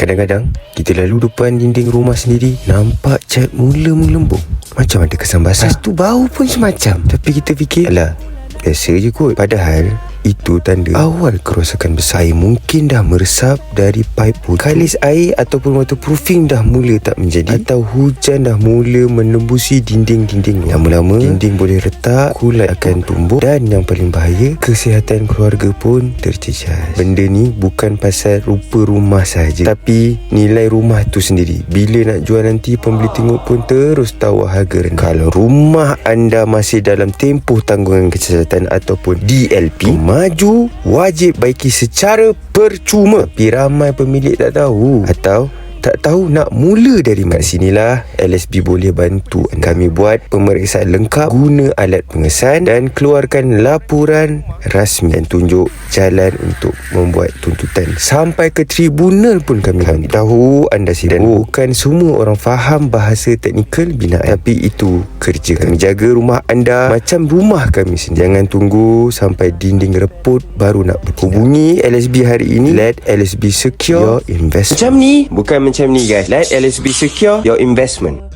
Kadang-kadang kita lalu depan dinding rumah sendiri Nampak cat mula mengelembung Macam ada kesan basah. Lepas tu bau pun semacam. Tapi kita fikir Alah biasa je kot. Padahal itu tanda awal kerosakan besar Air mungkin dah meresap dari pipe putih Kalis air ataupun waterproofing dah mula tak menjadi Atau hujan dah mula menembusi dinding-dinding Lama-lama dinding boleh retak Kulat akan tumbuh Dan yang paling bahaya Kesihatan keluarga pun terjejas. Benda ni bukan pasal rupa rumah saja Tapi nilai rumah tu sendiri. Bila nak jual nanti pembeli tengok pun terus tawar harga rendah. Kalau rumah anda masih dalam tempoh tanggungan kesihatan Ataupun DLP Maju wajib baiki secara percuma. Tapi ramai pemilik tak tahu. Atau tak tahu nak mula dari mana Kat sinilah. LSB boleh bantu Kami buat pemeriksaan lengkap Guna alat pengesan Dan keluarkan laporan rasmi Dan tunjuk jalan untuk membuat tuntutan. Sampai ke tribunal pun kami Kami tahu. Anda sidang Bukan semua orang faham bahasa teknikal binaan. Tapi itu kerja kami. Jaga rumah anda. Macam rumah kami sendiri. Jangan tunggu sampai dinding reput Baru nak bertindak Hubungi LSB hari ini. Let LSB secure your investment Macam ni. Bukan macam ni guys. Let LSB secure your investment